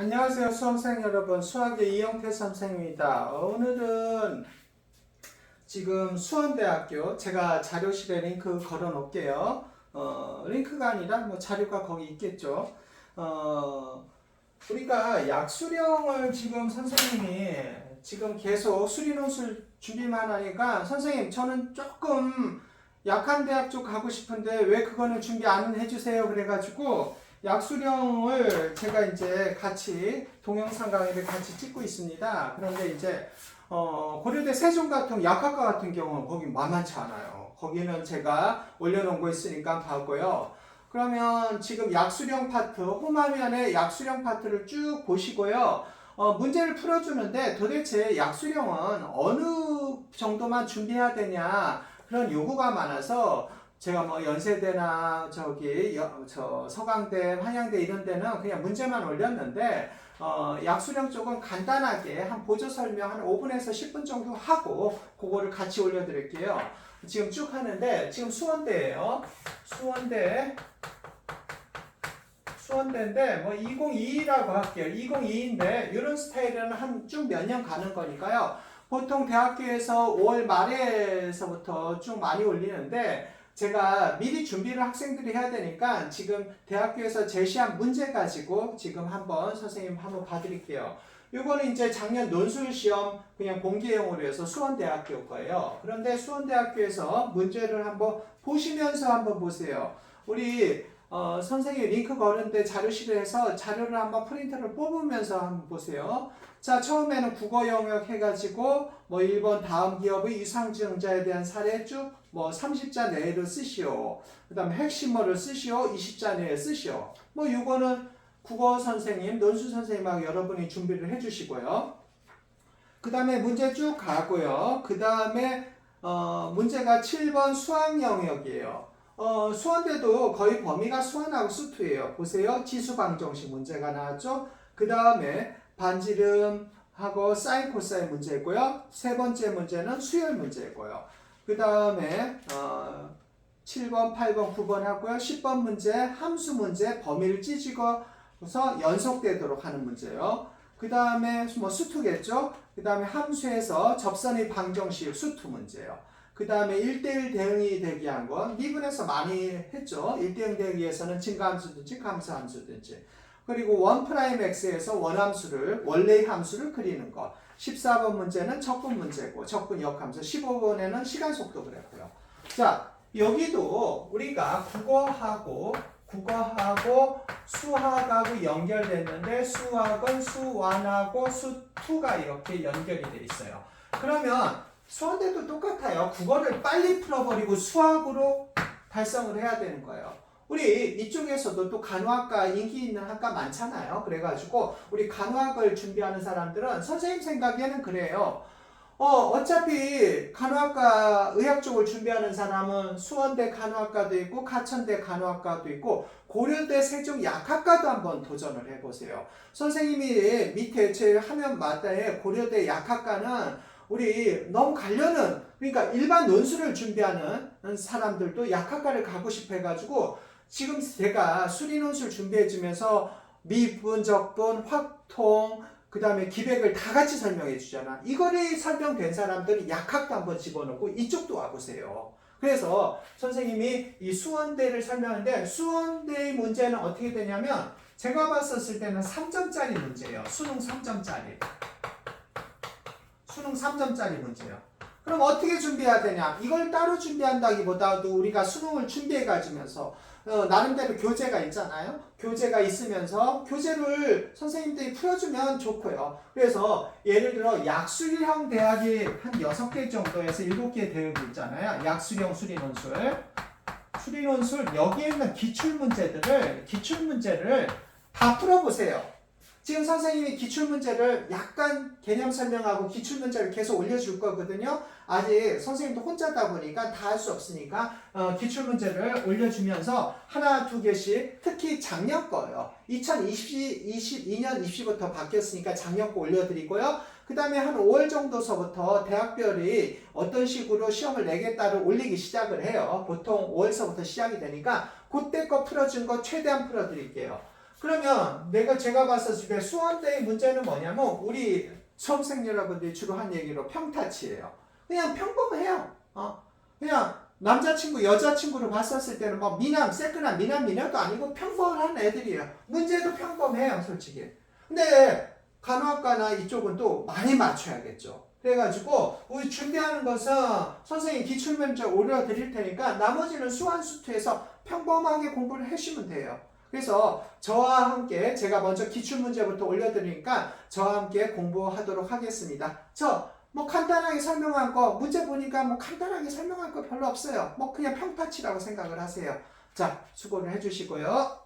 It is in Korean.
안녕하세요 수험생 여러분. 수학의 이영태 선생입니다. 오늘은 지금 수원대학교 제가 자료실에 링크 걸어 놓을게요. 어, 링크가 아니라 뭐 자료가 거기 있겠죠. 어, 우리가 약수령을 지금 선생님이 지금 계속 수리논술 준비만 하니까 선생님 저는 조금 약한 대학 쪽 가고 싶은데 왜 그거는 준비 안 해주세요? 그래가지고 약수령을 제가 이제 같이 동영상 강의를 같이 찍고 있습니다. 그런데 이제 어, 고려대 세종가통 약학과 같은 경우는 거기 만만치 않아요. 거기는 제가 올려놓은 거 있으니까 봐고요. 그러면 지금 약수령 파트 홈화면에 약수령 파트를 쭉 보시고요. 어, 문제를 풀어주는데 도대체 약수령은 어느 정도만 준비해야 되냐 그런 요구가 많아서 제가 뭐 연세대나 저기 여- 저 서강대, 한양대 이런 데는 그냥 문제만 올렸는데 어, 약수령 쪽은 간단하게 한 보조 설명 한 5분에서 10분 정도 하고 그거를 같이 올려드릴게요. 지금 쭉 하는데 지금 수원대예요. 수원대 수원대인데 뭐 2022라고 할게요. 2022인데 이런 스타일은 한 쭉 몇 년 가는 거니까요. 보통 대학교에서 5월 말에서부터 쭉 많이 올리는데 제가 미리 준비를 학생들이 해야 되니까 지금 대학교에서 제시한 문제 가지고 지금 한번 선생님 한번 봐드릴게요. 요거는 이제 작년 논술 시험 그냥 공개형으로 해서 수원대학교 거예요. 그런데 수원대학교에서 문제를 한번 보시면서 한번 보세요. 우리 어, 선생님 링크 거는데 자료실에서 자료를 한번 프린터를 뽑으면서 한번 보세요. 자, 처음에는 국어 영역 해가지고 뭐 1번 다음 기업의 유상증자에 대한 사례 쭉 뭐 30자 내로 쓰시오. 그 다음에 핵심어를 쓰시오. 20자 내에 쓰시오. 뭐 요거는 국어 선생님, 논술 선생님하고 여러분이 준비를 해주시고요. 그 다음에 문제 쭉 가고요. 그 다음에 어, 문제가 7번 수학 영역이에요. 어, 수원대도 거의 범위가 수원하고 수투예요. 보세요. 지수방정식 문제가 나왔죠. 그 다음에 반지름하고 사인 코사인 문제고요. 세 번째 문제는 수열 문제고요. 그 다음에 어, 7번, 8번, 9번 하고요. 10번 문제 함수 문제 범위를 찢어서 연속되도록 하는 문제요. 그 다음에 뭐 수투겠죠. 그 다음에 함수에서 접선의 방정식 수투 문제요. 그 다음에 1대1 대응이 되기 한 건 미분에서 많이 했죠. 1대1 대응에서는 증가함수든지 감소함수든지. 그리고 1 프라임 x에서 원함수를 원래의 함수를 그리는 것. 14번 문제는 적분 문제고 적분 역함수. 15번에는 시간 속도 그랬고요. 자, 여기도 우리가 국어하고 국어하고 수학하고 연결됐는데 수학은 수완하고 수투가 이렇게 연결이 돼 있어요. 그러면 수원대도 똑같아요. 국어를 빨리 풀어버리고 수학으로 달성을 해야 되는 거예요. 우리 이쪽에서도 또 간호학과 인기 있는 학과 많잖아요. 그래가지고 우리 간호학을 준비하는 사람들은 선생님 생각에는 그래요. 어, 어차피 간호학과 의학 쪽을 준비하는 사람은 수원대 간호학과도 있고 가천대 간호학과도 있고 고려대 세종 약학과도 한번 도전을 해보세요. 선생님이 밑에 제 화면 마다에 고려대 약학과는 우리 너무 가려는 그러니까 일반 논술을 준비하는 사람들도 약학과를 가고 싶어 해가지고 지금 제가 수리 논술 준비해 주면서 미분, 적분, 확통 그 다음에 기백을 다 같이 설명해 주잖아. 이거를 설명된 사람들은 약학도 한번 집어넣고 이쪽도 와보세요. 그래서 선생님이 이 수원대를 설명하는데 수원대의 문제는 어떻게 되냐면 제가 봤었을 때는 3점짜리 문제예요. 수능 3점짜리. 수능 3점짜리 문제예요. 그럼 어떻게 준비해야 되냐? 이걸 따로 준비한다기보다도 우리가 수능을 준비해 가지면서 어, 나름대로 교재가 있잖아요. 교재가 있으면서 교재를 선생님들이 풀어주면 좋고요. 그래서 예를 들어 약수령 대학이 한 6개 정도에서 7개 대학이 있잖아요. 약수령 수리논술. 수리논술 여기에 있는 기출문제들을 기출문제를 다 풀어보세요. 지금 선생님이 기출문제를 약간 개념 설명하고 기출문제를 계속 올려줄 거거든요. 아직 선생님도 혼자다 보니까 다 할 수 없으니까 어, 기출문제를 올려주면서 하나 두 개씩 특히 작년 거예요. 2022년 입시부터 바뀌었으니까 작년 거 올려드리고요. 그 다음에 한 5월 정도서부터 대학별이 어떤 식으로 시험을 내겠다를 올리기 시작을 해요. 보통 5월서부터 시작이 되니까 그때 거 풀어준 거 최대한 풀어드릴게요. 그러면 내가 제가 봤었을 때 수험 때의 문제는 뭐냐면 우리 수험생 여러분들이 주로 한 얘기로 평타치예요. 그냥 평범해요. 어? 그냥 남자친구, 여자친구를 봤었을 때는 뭐 미남, 세끈한 미남, 미녀도 아니고 평범한 애들이에요. 문제도 평범해요, 솔직히. 근데 간호학과나 이쪽은 또 많이 맞춰야겠죠. 그래가지고 우리 준비하는 것은 선생님 기출면접 올려드릴 테니까 나머지는 수완수투에서 평범하게 공부를 해주시면 돼요. 그래서 저와 함께 제가 먼저 기출문제부터 올려드리니까 저와 함께 공부하도록 하겠습니다. 저 뭐 간단하게 설명한 거 문제 보니까 뭐 간단하게 설명할 거 별로 없어요. 뭐 그냥 평타치라고 생각을 하세요. 자 수고를 해주시고요.